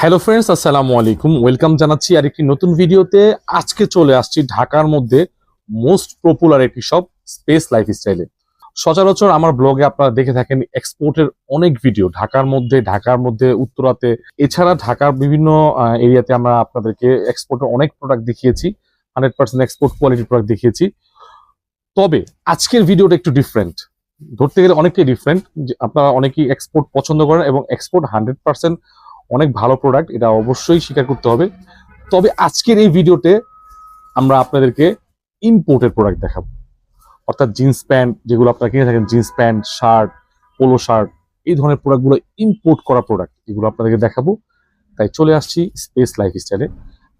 Hello friends আসসালামু আলাইকুম welcome জানাচ্ছি আর একটি নতুন ভিডিওতে। আজকে চলে আসছি ঢাকার মধ্যে মোস্ট পপুলার একটি শপ স্পেস লাইফস্টাইলে সচরাচর আমার ব্লগে আপনারা দেখে থাকেন এক্সপোর্টের অনেক ভিডিও ঢাকার মধ্যে ঢাকার মধ্যে, উত্তরাতে। এছাড়া ঢাকার বিভিন্ন এরিয়াতে আমরা আপনাদেরকে এক্সপোর্টের অনেক প্রোডাক্ট দেখিয়েছি। হান্ড্রেড পার্সেন্ট এক্সপোর্ট কোয়ালিটির প্রোডাক্ট দেখিয়েছি। তবে আজকের ভিডিওটা একটু ডিফারেন্ট ধরতে গেলে অনেকটাই ডিফারেন্ট আপনারা অনেকেই এক্সপোর্ট পছন্দ করেন এবং এক্সপোর্ট হান্ড্রেড পার্সেন্ট অনেক ভালো প্রোডাক্ট এটা অবশ্যই স্বীকার করতে হবে। তবে আজকের এই ভিডিওতে আমরা আপনাদেরকে ইম্পোর্টের প্রোডাক্ট দেখাবো। অর্থাৎ জিন্স প্যান্ট যেগুলো আপনারা কিনে থাকেন jeans pant shirt polo shirt এই ধরনের প্রোডাক্টগুলো ইম্পোর্ট করা প্রোডাক্ট এগুলো আপনাদেরকে দেখাবো। তাই চলে আসছি স্পেস লাইফ স্টাইলে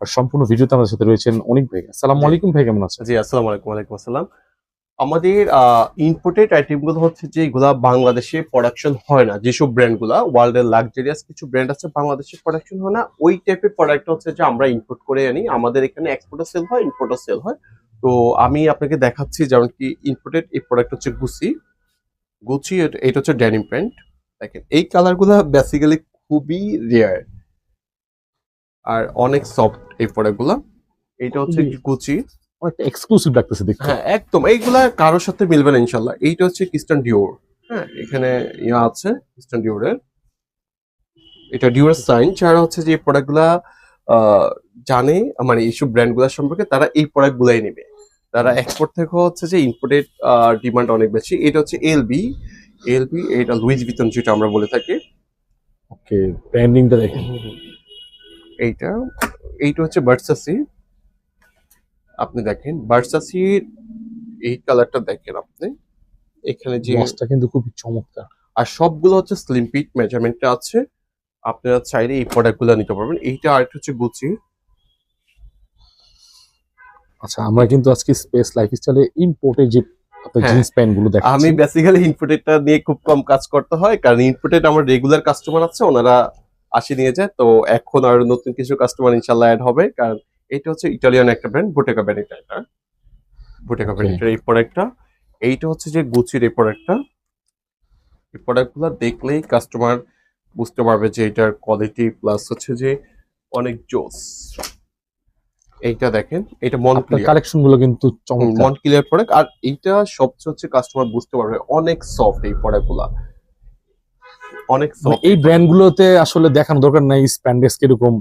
আর সম্পূর্ণ ভিডিওতে আমাদের সাথে রয়েছেন অনেক ভাই। আসসালামু আলাইকুম ভাই কেমন আছেন? জি আসসালামু আলাইকুম ওয়ালাইকুম আসসালাম। আমাদের ইম্পোর্টেড আইটেমগুলো হচ্ছে যে এগুলা বাংলাদেশে প্রোডাকশন হয় না। যেসব ব্র্যান্ডগুলা ওয়ার্ল্ডের লাক্সারিয়াস কিছু ব্র্যান্ড আছে বাংলাদেশে প্রোডাকশন হয় না। ওই টাইপের প্রোডাক্ট হচ্ছে যে আমরা ইম্পোর্ট করে আনি। আমাদের এখানে এক্সপোর্টও সেল হয় ইম্পোর্টও সেল হয়। তো আমি আপনাকে দেখাচ্ছি যেমন কি ইম্পোর্টেড এই প্রোডাক্ট হচ্ছে গুচি গুচি এটা হচ্ছে ড্যানিম প্যান্ট দেখেন এই কালারগুলো বেসিক্যালি খুবই রেয়ার আর অনেক সফট এই প্রোডাক্টগুলো এটা হচ্ছে গুচি অনেকটা এক্সক্লুসিভ লাগতেছে দেখতে। হ্যাঁ একদম। এইগুলা কারোর সাথে মিলবে না ইনশাল্লাহ এইটা হচ্ছে ক্রিস্টান ডিওর হ্যাঁ এখানে ইয়া আছে ক্রিস্টান ডিওরের এটা ডিওর সাইন যারা হচ্ছে যে প্রোডাক্টগুলা জানে মানে এইসব ব্র্যান্ডগুলা সম্পর্কে তারা এই প্রোডাক্ট গুলাই নেবে। তারা এক্সপোর্ট থেকে হচ্ছে যে ইম্পোর্টেড ডিমান্ড অনেক বেশি। এটা হচ্ছে এলবি এলবি এটা লুইজ ভিতন যেটা আমরা বলে থাকি। ওকে ব্র্যান্ডিংটা দেখেন। এইটা এইটা হচ্ছে বার্সাসি আপনি দেখেন বার্সাসির এই কালারটা দেখেন আপনি। এখানে যে বসটা কিন্তু খুবই চমৎকার। আর সবগুলো হচ্ছে স্লিম পিট মেজারমেন্টটা আছে। আপনারা চাইলে এই প্রোডাক্টগুলো নিতে পারবেন। এইটা আরেকটা হচ্ছে গুচি আচ্ছা আমরা কিন্তু আজকে স্পেস লাইফস্টাইলে ইম্পোর্টের যে আপনার। জিন্স প্যান্টগুলো দেখাচ্ছি। আমি বেসিক্যালি ইনপুটেডটা নিয়ে খুব কম কাজ করতে হয় কারণ ইনপুটেড আমার রেগুলার কাস্টমার আছে ওনারা আসে নিয়ে যায় তো এখন আর নতুন কিছু কাস্টমার ইনশাল্লাহ অ্যাড হবে কারণ এটা হচ্ছে ইটালিয়ান একটা ব্র্যান্ড বুটেকা ব্র্যান্ড এটা। বুটেকা. ব্র্যান্ডের এই প্রোডাক্টটা এইটা হচ্ছে যে গুচির এই প্রোডাক্টটা এই প্রোডাক্টগুলো দেখলেই কাস্টমার বুঝতে পারবে যে এটার কোয়ালিটি প্লাস হচ্ছে যে অনেক জোস। এইটা দেখেন এটা মন কালেকশনগুলো কিন্তু মন ক্লিয়ার প্রোডাক্ট আর এইটা সবচেয়ে হচ্ছে কাস্টমার বুঝতে পারবে অনেক সফট এই প্রোডাক্টগুলা অনেক মানে এই ব্র্যান্ড গুলোতে আসলে দেখানো দরকার নাই স্প্যান্ডেক্স কীরকম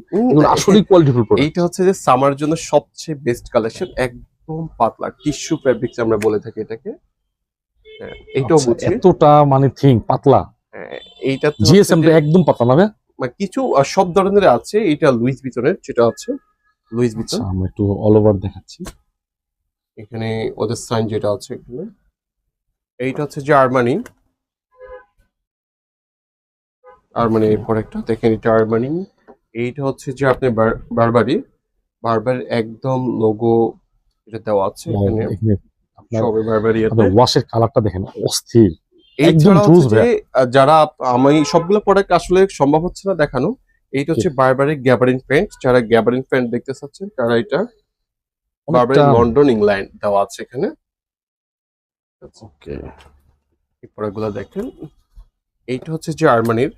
আসলেই কোয়ালিটিফুল প্রোডাক্ট এইটা হচ্ছে যে সামার জন্য সবচেয়ে বেস্ট কালেকশন একদম পাতলা টিস্যু ফ্যাব্রিক্স আমরা বলে থাকি এটাকে। হ্যাঁ, এইটাও বুঝছি এতটা মানে থিং পাতলা। হ্যাঁ, এইটা তো জিএসএম একদম পাতলা না? মানে কিছু সব ধরনের আছে এটা লুইস বিটনের যেটা আছে লুইস আচ্ছা বিটন আমরা একটু অল ওভার দেখাচ্ছি। এখানে ওদের সাইন যেটা আছে এখানে এইটা হচ্ছে যে আরমানি আরমানি এই প্রোডাক্টটা দেখেন এটা আরমানি। এইটা হচ্ছে যে আপনি বার- বারবারি বারবার একদম লোগো এটা দেওয়া আছে এখানে। সবে বারবারি ওয়াশের কালারটা দেখেন অস্থির। একদম যে যারা আমি সবগুলো প্রোডাক্ট আসলে সম্ভব হচ্ছে না দেখানো। এইটা হচ্ছে বারবারি গ্যাবারিন প্যান্ট যারা গ্যাবারিন প্যান্ট দেখতে চাচ্ছেন তারা এটা বারবারি লন্ডন ইংল্যান্ড দেওয়া আছে এখানে। ওকে এই প্রোডাক্টগুলো দেখেন। এইটা হচ্ছে যে আরমানির।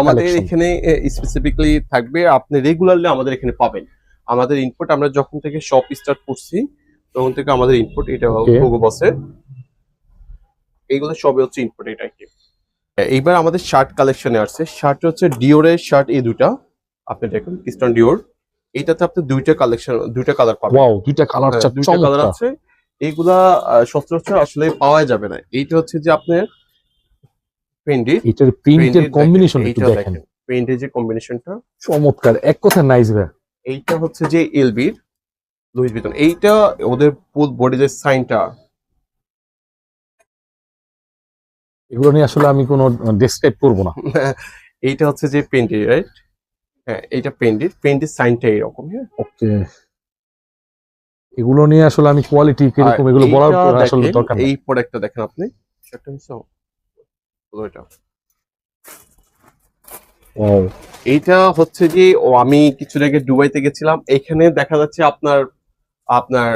আমাদের এখানে স্পেসিফিকলি থাকবে আপনি রেগুলারলি আমাদের এখানে পাবেন। আমাদের ইনপুট আমরা যখন থেকে শপ স্টার্ট করছি তখন থেকে আমাদের ইনপুট এটা Okay. গোগো বসে এইগুলো সবই হচ্ছে ইনপুট এটা কি এইবার আমাদের শার্ট কালেকশনে আসছে। শার্ট হচ্ছে ডিওরের শার্ট এই দুটা আপনি দেখুন ইস্টার্ন ডিওর এইটাতে আপনি দুইটা কালেকশন দুইটা কালার পাবেন। ওয়াও দুইটা কালার হ্যাঁ, দুইটা কালার আছে। এইগুলা সচরাচর আসলে পাওয়া যাবে না। এইটা হচ্ছে যে আপনার পেন্ডিট এটার প্রিন্টের কম্বিনেশন একটু দেখেন। পেন্টের যে কম্বিনেশনটা চমৎকার এক কথা নাইস ভাই। এইটা হচ্ছে যে এলবির লুইস ভিতন এইটা ওদের ফুল বডি যে সাইনটা এগুলো নিয়ে আসলে আমি কোনো ডেসক্রাইব করব না। এইটা হচ্ছে যে পেন্টের রাইট হ্যাঁ এইটা পেন্টের পেন্টের সাইনটা এরকম হ্যাঁ? ওকে এগুলো নিয়ে আসলে আমি কোয়ালিটি কীরকম এগুলো বলার আসলে দরকার এই প্রোডাক্টটা দেখেন আপনি। মিস এটা এইটা হচ্ছে যে ও আমি কিছু আগে দুবাইতে গেছিলাম। এখানে দেখা যাচ্ছে আপনার আপনার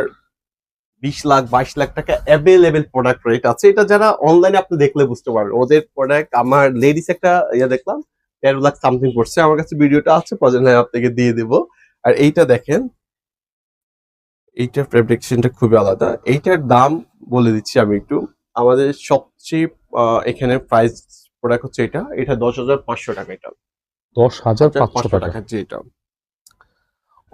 বিশ লাখ বাইশ লাখ টাকা অ্যাভেলেবেল প্রোডাক্ট রেট আছে। এটা যারা অনলাইনে আপনি দেখলে বুঝতে পারবেন। ওদের প্রোডাক্ট আমার লেডিস একটা ইয়ে দেখলাম তেরো লাখ সামথিং পড়ছে আমার কাছে ভিডিওটা আছে প্রয়োজন হয় আপনাকে দিয়ে দিব। আর এইটা দেখেন এইটার ফেব্রিকেশনটা খুবই আলাদা। এইটার দাম বলে দিচ্ছি আমি একটু। আমাদের সবচেয়ে এখানে প্রাইস প্রোডাক্ট হচ্ছে এটা। এটা দশ হাজার পাঁচশো টাকা এটা। দশ হাজার পাঁচশো টাকা? জি এটা।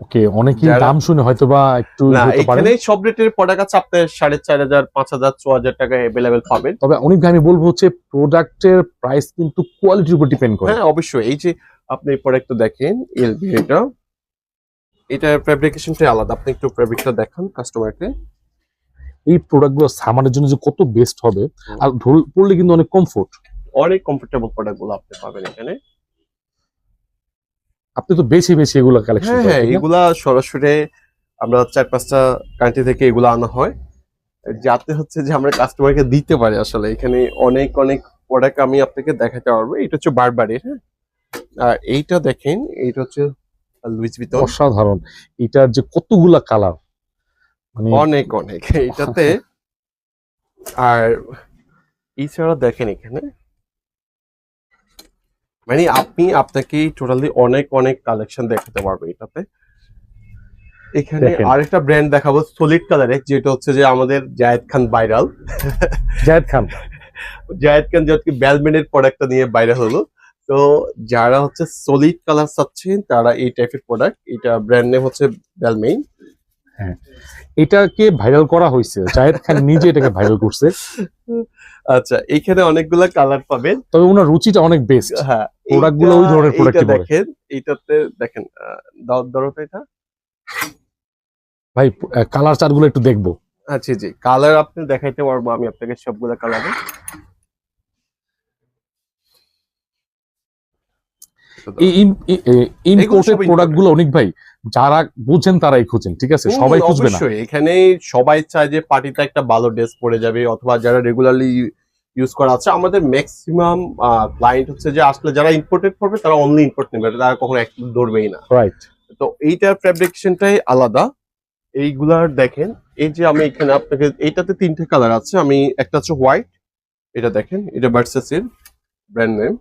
ওকে অনেকেই দাম শুনে হয়তো বা একটু এখানে সব রেটের প্রোডাক্ট আছে। আপনার সাড়ে চার হাজার পাঁচ হাজার ছ হাজার টাকা অ্যাভেলেবেল পাবেন। তবে অনেক আমি বলব হচ্ছে প্রোডাক্টের প্রাইস কিন্তু কোয়ালিটির উপর ডিপেন্ড করে। হ্যাঁ অবশ্যই। এই যে আপনি এই প্রোডাক্টটা দেখেন এলবি এটা এটা ফেব্রিকেশনটা আলাদা। আপনি একটু ফেব্রিকটা দেখান কাস্টমারকে এই প্রোডাক্টগুলো সামারের জন্য যে কত বেস্ট হবে আর পরলে কিন্তু অনেক কমফোর্ট অনেক কমফোর্টেবল প্রোডাক্টগুলো আপনি পাবেন এখানে। আপনি তো বেশি বেশি এগুলো কালেকশন হ্যাঁ হ্যাঁ এগুলা সরাসরি আমরা চার পাঁচটা কান্ট্রি থেকে এগুলো আনা হয়। যাতে হচ্ছে যে আমরা কাস্টমারকে দিতে পারি আসলে। এখানে অনেক অনেক প্রোডাক্ট আমি আপনাকে দেখাতে পারব। এটা হচ্ছে বারবারের হ্যাঁ? আর এইটা দেখেন এইটা হচ্ছে লুইস ভিতর অসাধারণ। এটার যে কতগুলা কালার অনেক অনেক। এইটাতে আর এছাড়া দেখেন এখানে। মানে আপনি আপনাকে টোটালি অনেক অনেক কালেকশন দেখাতে পারবে এটাতে। এখানে আরেকটা ব্র্যান্ড দেখাবো সলিড কালারে যেটা হচ্ছে যে আমাদের জায়েদ খান ভাইরাল জায়েদ খান। জায়েদ খান যেহেতু ব্যালমেনের প্রোডাক্টটা নিয়ে বাইরে হলো। তো যারা হচ্ছে সলিড কালার চাচ্ছেন তারা এই টাইপের প্রোডাক্ট এটা ব্র্যান্ড নেম হচ্ছে ব্যালমেইন এটাকে ভাইরাল করা হয়েছে। জায়েদ খান নিজে এটাকে ভাইরাল করছে। আচ্ছা এখানে অনেকগুলা কালার পাবেন। তবে ওনার রুচিটা অনেক বেস্ট হ্যাঁ Product গুলো ওই ধরনের এইটা দেখেন এইটাতে দেখেন দাও ধরো এটা। ভাই কালার চার্টগুলো একটু দেখব। আচ্ছা জি কালার আপনি দেখাইতে পারব আমি আপনাকে সবগুলা কালারে ইম্পোর্টেড অনেক ভাই যারা বুঝেন তারাই খুঁজেন ঠিক আছে? সবাই খুঁজবে না। অবশ্যই। এখানে সবাই চায় যে পার্টিতে একটা ভালো ড্রেস পরে যাবে অথবা যারা রেগুলারলি ইউজ করা আছে আমাদের ম্যাক্সিমাম ক্লায়েন্ট হচ্ছে যে আসলে যারা ইম্পোর্টেড করবে তারা অনলি ইম্পোর্ট নেবে তারা কখনো ধরবেই না। রাইট তো এইটার ফ্যাব্রিকেশনটাই আলাদা। এইগুলার দেখেন এই যে আমি এখানে আপনাকে এইটাতে তিনটে কালার আছে। আমি একটা হচ্ছে হোয়াইট এটা দেখেন এটা বার্সেসির ব্র্যান্ড নেম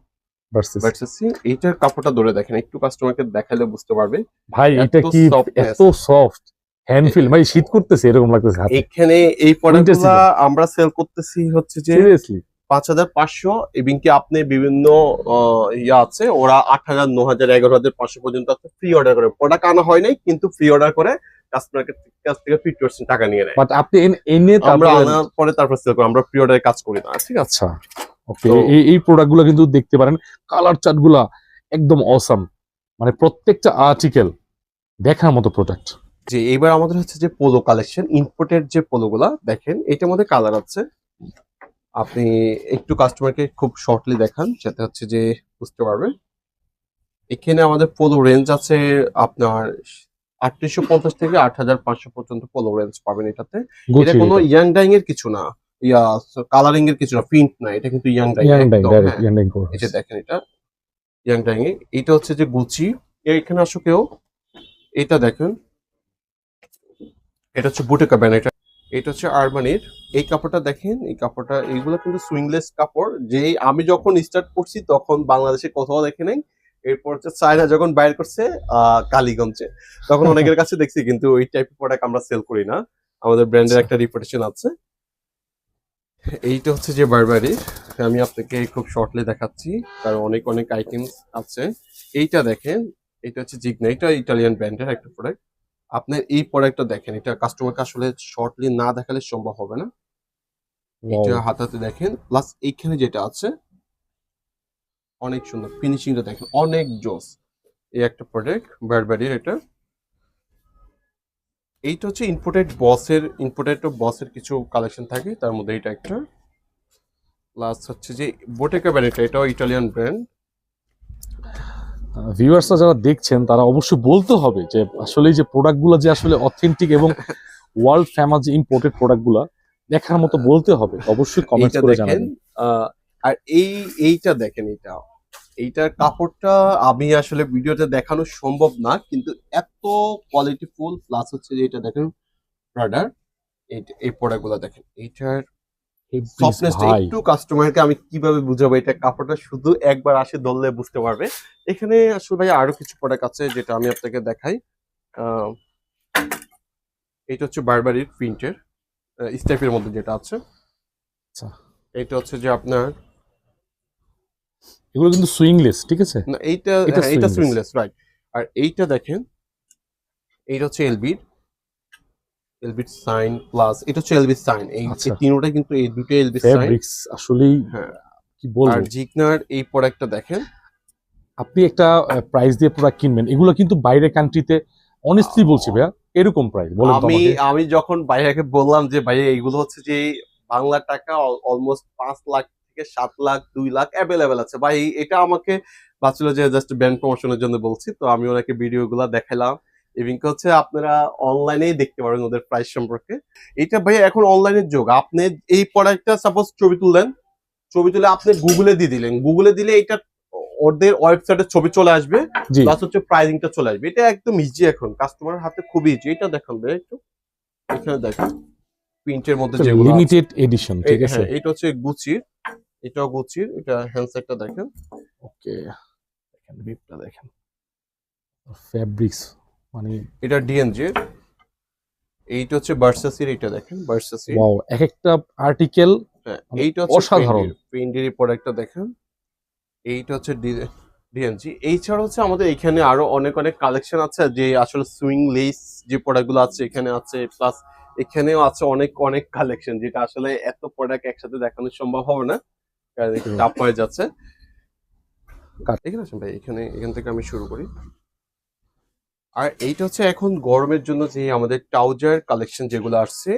ভার্সেস এইটার কাপড়টা ধরে দেখেন একটু কাস্টমারকে দেখালে বুঝতে পারবে। ভাই এটা কি এত সফট হ্যান্ড ফিল ভাই শীত করতেছে এরকম লাগতেছে এখানে এই প্রোডাক্টগুলো আমরা সেল করতেছি হচ্ছে যে সিরিয়াসলি পাঁচ হাজার পাঁচশো এবং কি আপনি বিভিন্ন ইয়া আছে ওরা আট হাজার ন হাজার এগারো হাজার পাঁচশো পর্যন্ত ফ্রি অর্ডার করে। প্রোডাক্ট আনা হয় নাই কিন্তু ফ্রি অর্ডার করে কাস্টমারের কাছ থেকে ফিফটি পার্সেন্ট টাকা নিয়ে নেয়। বাট আপনি এনে- আমরা আনার পরে তারপর সেল করি আমরা প্রি অর্ডারে কাজ করি না ঠিক আছে? আচ্ছা। ওকে এই এই প্রোডাক্টগুলো কিন্তু দেখতে পারেন। কালার চার্টগুলা একদম অসাম মানে প্রত্যেকটা আর্টিকেল দেখার মতো প্রোডাক্ট যে এবার আমাদের হচ্ছে যে পোলো কালেকশন ইম্পোর্টেড যে পোলো গুলা দেখেন এটার মধ্যে কালার আছে। আপনি একটু কাস্টমারকে খুব শর্টলি দেখান যাতে হচ্ছে যে বুঝতে পারবে এখানে আমাদের পোলো রেঞ্জ আছে আপনার আটত্রিশশো পঞ্চাশ থেকে আট হাজার পাঁচশো পর্যন্ত পোলো রেঞ্জ পাবেন এটাতে। এটা কোনো ইয়াং ডাইং এর কিছু না। ইয়া কালারিং এর কিছু না প্রিন্ট না এটা কিন্তু ইয়াং ডাইং হ্যাঁ। ডাইং এই যে দেখেন এটা ইয়াং ডাইং এটা হচ্ছে যে গুচি এখানে আসো কেউ এটা দেখেন এটা হচ্ছে বুটেকা ব্যান্ড এটা এটা হচ্ছে আরমানির এই কাপড়টা দেখেন এই কাপড়টা এইগুলো কিন্তু সুইংলেস কাপড় যে আমি যখন স্টার্ট করছি তখন বাংলাদেশে কোথাও দেখে নাই এরপর হচ্ছে চায়না যখন বাইর করছে কালীগঞ্জে তখন অনেকের কাছে দেখছি কিন্তু ওই টাইপের প্রোডাক্ট আমরা সেল করি না আমাদের ব্র্যান্ডের একটা রিপুটেশন আছে। এইটা হচ্ছে যে বারবারি। আমি আপনাকে খুব শর্টলি দেখাচ্ছি কারণ অনেক অনেক আইটেমস আছে। এইটা দেখেন এটা হচ্ছে জিগনা এটা ইটালিয়ান ব্র্যান্ডের একটা প্রোডাক্ট আপনার এই প্রোডাক্টটা দেখেন এটা কাস্টমারকে আসলে শর্টলি না দেখালে সম্ভব হবে না। এটা হাতাতে দেখেন প্লাস এইখানে যেটা আছে অনেক সুন্দর ফিনিশিংটা দেখেন অনেক জোস। এই একটা প্রোডাক্ট বারবারির এটা। এইটা হচ্ছে ইম্পোর্টেড বসের ইম্পোর্টেড বসের কিছু কালেকশন থাকে। তার মধ্যে এটা একটা। প্লাস হচ্ছে যে বোটেকা ব্র্যান্ড এটা এটাও ইটালিয়ান ব্র্যান্ড ভিউয়ার্সরা যারা দেখছেন তারা অবশ্যই বলতে হবে যে আসলে এই যে প্রোডাক্টগুলো যে আসলে অথেন্টিক এবং ওয়ার্ল্ড ফেমাস যে ইম্পোর্টেড প্রোডাক্টগুলা দেখার মতো বলতে হবে। অবশ্যই কমেন্টস এইটা করে জানাবেন। আহ, আর এই এইটা দেখেন এটা এইটার কাপড়টা আমি আসলে ভিডিওতে দেখানো সম্ভব না কিন্তু এত কোয়ালিটি ফুল প্লাস হচ্ছে যে এটা দেখেন ব্রাডার এই- এই প্রোডাক্টগুলো দেখেন এইটার সফটনেসটা একটু কাস্টমারকে আমি কীভাবে বুঝাবো এটা কাপড়টা শুধু একবার আসে ধরলে বুঝতে পারবে। এখানে আসলে ভাই আরও কিছু প্রোডাক্ট আছে যেটা আমি আপনাকে দেখাই। আহ, এটা হচ্ছে বারবারির প্রিন্টের স্টেপের মধ্যে যেটা আছে। আচ্ছা। এটা হচ্ছে যে আপনার এগুলো কিন্তু সুইংলেস ঠিক আছে? না এইটা এটা হ্যাঁ, এটা সুইংলেস রাইট আর এইটা দেখেন এইটা হচ্ছে এলবির এলবির সাইন প্লাস এটা হচ্ছে এলবির সাইন এই আচ্ছা। তিনটা কিন্তু এই দুটো এলবির সাইন ফেব্রিক্স আসলেই হ্যাঁ। কি আর বলব জিগনার এই প্রোডাক্টটা দেখেন। আপনি একটা প্রাইস দিয়ে প্রোডাক্ট কিনবেন এগুলো কিন্তু বাইরে কান্ট্রিতে অনেস্টলি বলছি ভাইয়া এরকম প্রাইস বলেন আমি আমি যখন ভাইয়াকে বললাম যে ভাইয়া এইগুলো হচ্ছে যে বাংলা টাকা অলমোস্ট পাঁচ লাখ থেকে সাত লাখ দুই লাখ অ্যাভেলেবেল আছে। ভাই এটা আমাকে বাঁচলো যে জাস্ট ব্র্যান্ড প্রমোশনের জন্য বলছি তো আমি ওনাকে ভিডিও গুলা দেখালাম কি হচ্ছে আপনারা অনলাইনেই দেখতে পারেন ওদের প্রাইস সম্পর্কে। এটা ভাইয়া এখন অনলাইনের যুগ। আপনি এই প্রোডাক্টটা সাপোজ ছবি তুললেন ছবি তুলে আপনি গুগলে দিয়ে দিলেন। গুগলে দিলে এটা ওদের ওয়েবসাইটে ছবি চলে আসবে প্লাস হচ্ছে প্রাইসিংটা চলে আসবে। এটা একদম ইজি এখন। কাস্টমার হাতে খুবই ইজি এটা দেখান ভাই একটু। এখানে দেখেন প্রিন্টের মধ্যে যেগুলো লিমিটেড এডিশন ঠিক আছে? হ্যাঁ, এটা হচ্ছে গুচির এটাও গুচির এটা হ্যান্ডসেটটা দেখেন। ওকে দেখেন বিপটা দেখেন। ফেব্রিক্স মানে এটা ডিএনজি এইটা হচ্ছে ভার্সাসির এটা দেখেন ভার্সাসি ওয়াও এক একটা আর্টিকেল এইটা হচ্ছে অসাধারণ। পেন্ডের প্রোডাক্টটা দেখেন। এইটা হচ্ছে ডিএনজি এছাড়া হচ্ছে আমাদের এখানে আরও অনেক অনেক কালেকশন আছে যে আসলে সুইং লেস যে প্রোডাক্টগুলো আছে এখানে আছে প্লাস এখানেও আছে অনেক অনেক কালেকশন যেটা আসলে এত প্রোডাক্ট একসাথে দেখানো সম্ভব হবে না। হুম। হয়ে যাচ্ছে। এখানে আসুন ভাই এখানে এখান থেকে আমি শুরু করি। আর এইটা হচ্ছে এখন গরমের জন্য যে আমাদের ট্রাউজার কালেকশন যেগুলো আসছে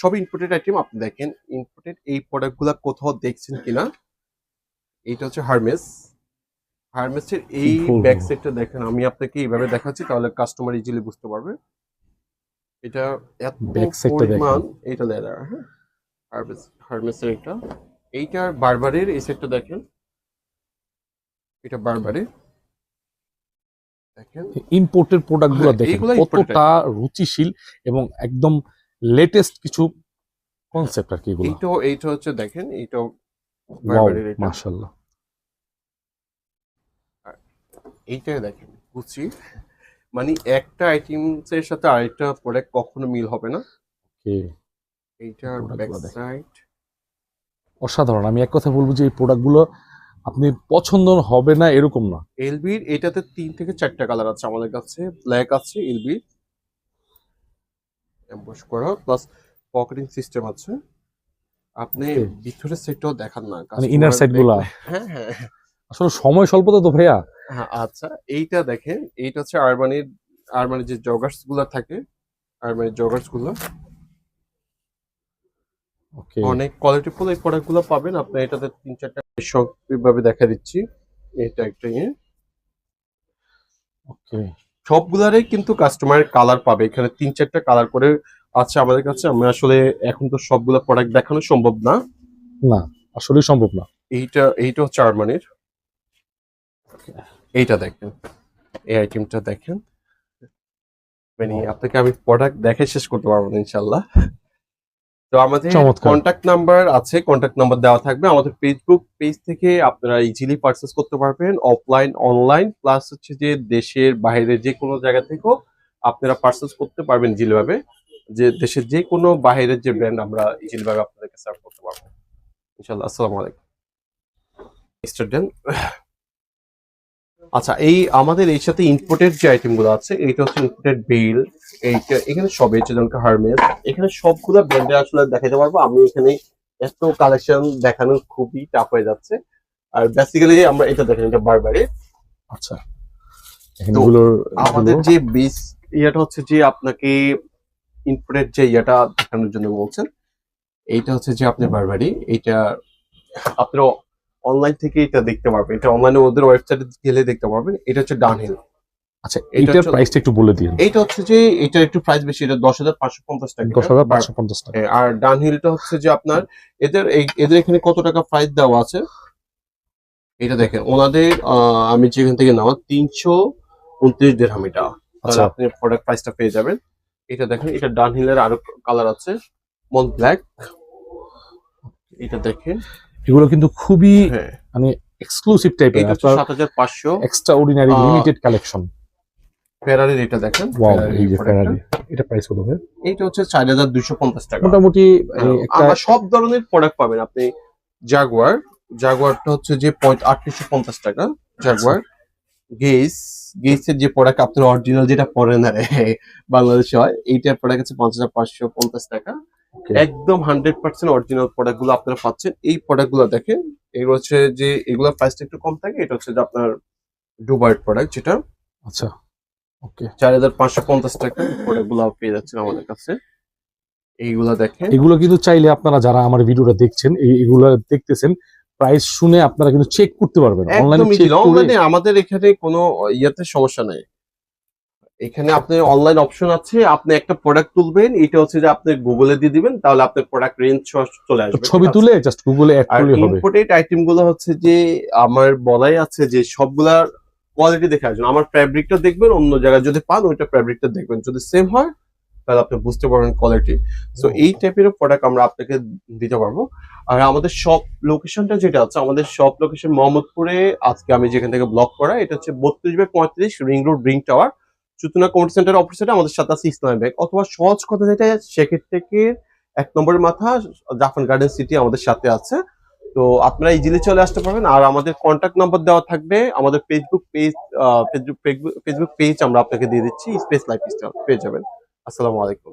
সব ইম্পোর্টেড আইটেম আপনি দেখেন। ইম্পোর্টেড এই প্রোডাক্টগুলো কোথাও দেখছেন কিনা? এইটা হচ্ছে হারমেস হারমেসের এই ব্যাক সাইডটা দেখেন আমি আপনাকে এইভাবে দেখাচ্ছি তাহলে কাস্টমার ইজিলি বুঝতে পারবে। এটা এত। পরিমাণ এটা লেদার হ্যাঁ? হারমেস হারমেসের এটা। এইটার বারবারের এই সেটটা দেখেন। এটা বারবারের। দেখেন। প্রোডাক্টগুলো দেখেন কতটা রুচিশীল এবং একদম লেটেস্ট কিছু কনসেপ্ট আর কি এগুলো। এইটাও এইটা হচ্ছে দেখেন ওয়াও বারবারের এটা। মাশাআল্লাহ। এইটা দেখেন গুচি মানে একটা আইটেমস এর সাথে আরেকটা প্রোডাক্ট কখনো মিল হবে না। ওকে এইটার ব্যাক সাইড অসাধারণ। আমি এক কথা বলব যে এই প্রোডাক্টগুলো আপনি পছন্দ হবে না এরকম না। এলবির এটাতে তিন থেকে চারটা কালার আছে আমাদের কাছে। ব্ল্যাক আছে এলবির এমবস করা প্লাস পকেটিং সিস্টেম আছে। আপনি. ভিতরের সেটটাও দেখান না মানে ইনার customer সাইডগুলা। দেখবে- হ্যাঁ হ্যাঁ। আসলে সময় স্বল্পতা তো ভাইয়া। হ্যাঁ আচ্ছা এইটা দেখেন এইটা হচ্ছে আরবানির আরবানির যে জগার্সগুলো থাকে আরবানির জগার্সগুলো। অনেক কোয়ালিটিফুল এই প্রোডাক্টগুলো পাবেন। আপনি এটাতে তিন চারটা ভাবে দেখা দিচ্ছি। এটা একটা ইয়ে। ওকে সবগুলারই কিন্তু কাস্টমারের কালার পাবে। এখানে তিন চারটা কালার করে আছে আমাদের কাছে। আমি আসলে এখন তো সবগুলো প্রোডাক্ট দেখানো সম্ভব না। না আসলে সম্ভব না। এইটা এইটা হচ্ছে আরমানির এইটা দেখেন। এই আইটেমটা দেখেন। মানে আপনাকে আমি প্রোডাক্ট দেখে শেষ করতে পারব না ইনশাল্লাহ তো আমাদের। কন্ট্যাক্ট নাম্বার আছে কন্ট্যাক্ট নাম্বার দেওয়া থাকবে। আমাদের ফেসবুক পেজ থেকে আপনারা ইজিলি পারচেস করতে পারবেন অফলাইন অনলাইন প্লাস হচ্ছে যে দেশের বাইরে যে কোনো জায়গা থেকেও আপনারা পারচেস করতে পারবেন ইজিলি ভাবে। যে দেশের যে কোনো বাইরের যে ব্র্যান্ড আমরা ইজিলি ভাবে আপনাদেরকে সার্ভ করতে পারব। ইনশাল্লাহ আসসালামু আলাইকুম। মিস্টার ডেন আচ্ছা এই আমাদের এই সাথে ইম্পোর্টেড যে আইটেমগুলো আছে এইটা হচ্ছে ইম্পোর্টেড বেল এইটা এখানে সব হচ্ছে যেমন হারমেস এখানে সবগুলো ব্র্যান্ডে আসলে দেখাতে পারব। আমি এখানে এত কালেকশন দেখানো খুবই টাফ হয়ে যাচ্ছে। আর বেসিক্যালি আমরা এটা দেখেন এটা বারবারে আচ্ছা আমাদের যে বেস ইয়াটা হচ্ছে যে আপনাকে ইনপুটের যে ইয়াটা দেখানোর জন্য বলছেন এইটা হচ্ছে যে আপনি বারবারি এইটা আপনারা অনলাইন থেকে এটা দেখতে পারবেন এটা অনলাইনে ওদের ওয়েবসাইটে গেলে দেখতে পারবেন। এটা হচ্ছে ডাউনহিল আচ্ছা এটা এইটার হচ্ছে- প্রাইসটা একটু বলে দিন। এইটা হচ্ছে যে এটা একটু প্রাইস বেশি এটা দশ হাজার পাঁচশো পঞ্চাশ টাকা। দশ হাজার পাঁচশো পঞ্চাশ টাকা। আর ডাউনহিলটা হচ্ছে যে আপনার এদের এই- এদের এখানে কত টাকা প্রাইস দেওয়া আছে? এটা দেখেন ওনাদের আমি যেখান থেকে নেওয়া তিনশো উনত্রিশ দেড়হাম এটা। আচ্ছা। আপনি প্রোডাক্ট প্রাইসটা পেয়ে যাবেন। এটা দেখেন এটা ডান হিলের আরও কালার আছে। মন ব্ল্যাক এটা দেখেন এগুলো কিন্তু খুবই হ্যাঁ। মানে এক্সক্লুসিভ টাইপের এটা হচ্ছে আপনার সাত হাজার পাঁচশো। এক্সট্রা অর্ডিনারি লিমিটেড কালেকশন ফেরারির এটা দেখেন ওয়াও এই যে ফেরারি এটা প্রাইস কত হবে এইটা হচ্ছে চার হাজার দুইশো পঞ্চাশ টাকা। মোটামুটি একটা আমরা সব ধরনের প্রোডাক্ট পাবেন। আপনি জাগুয়ার জাগুয়ারটা হচ্ছে যে আটত্রিশশো পঞ্চাশ টাকা জাগুয়ার গেস গেসের যে প্রোডাক্ট আপনার অরিজিনাল যেটা পরে না বাংলাদেশে হয় এইটার প্রোডাক্ট হচ্ছে পাঁচ হাজার পাঁচশো পঞ্চাশ টাকা। Okay. একদম হান্ড্রেড পার্সেন্ট অরিজিনাল প্রোডাক্টগুলো আপনারা পাচ্ছেন। এই প্রোডাক্টগুলো দেখেন এগুলো হচ্ছে যে এগুলোর প্রাইসটা একটু কম থাকে এটা হচ্ছে যে আপনার ডুবাইট প্রোডাক্ট যেটা। আচ্ছা ওকে চার হাজার পাঁচশো পঞ্চাশ টাকা প্রোডাক্টগুলো পেয়ে যাচ্ছেন আমাদের কাছে। এইগুলা দেখেন। এগুলো কিন্তু চাইলে আপনারা যারা আমার ভিডিওটা দেখছেন এই- এগুলো দেখতেছেন প্রাইস শুনে আপনারা কিন্তু চেক করতে পারবেন। অনলাইনে আমাদের এখানে কোনো ইয়েতে সমস্যা নাই। এখানে আপনার অনলাইন অপশন আছে আপনি একটা প্রোডাক্ট তুলবেন এটা হচ্ছে যে আপনি গুগলে দিয়ে দিবেন তাহলে আপনার প্রোডাক্ট রেঞ্জ চলে আসবে। ছবি তুলে জাস্ট গুগলে অ্যাড করলে হবে। ইম্পোর্টেড আইটেমগুলো হচ্ছে যে আমার বলাই আছে যে সবগুলার কোয়ালিটি দেখে আসবেন আমার ফ্যাব্রিকটা দেখবেন অন্য জায়গায় যদি পান ওইটা ফ্যাব্রিকটা দেখবেন। যদি সেম হয় তাহলে আপনি বুঝতে পারবেন কোয়ালিটি সো এই টাইপের প্রোডাক্ট আমরা আপনাকে দিতে পারব। আর আমাদের শপ লোকেশনটা যেটা আছে আমাদের শপ লোকেশন মোহাম্মদপুরে আজকে আমি যেখান থেকে ব্লক করা এটা হচ্ছে বত্রিশ বাই পঁয়ত্রিশ রিং রোড রিং টাওয়ার। চুতুনা কমিউনিটি সেন্টার অপোজিটে আমাদের সাথে আছে ইসলামী ব্যাংক অথবা সহজ কথা যেটা, সেক্ষেত্রে থেকে এক নম্বরের মাথা জাফান গার্ডেন সিটি আমাদের সাথে আছে। তো আপনারা ইজিলি চলে আসতে পারবেন। আর আমাদের কন্ট্যাক্ট নাম্বার দেওয়া থাকবে। আমাদের Facebook page Facebook Facebook page আমরা আপনাকে দিয়ে দিচ্ছি। স্পেস লাইফ স্টাইল পেয়ে যাবেন। আসসালামু আলাইকুম।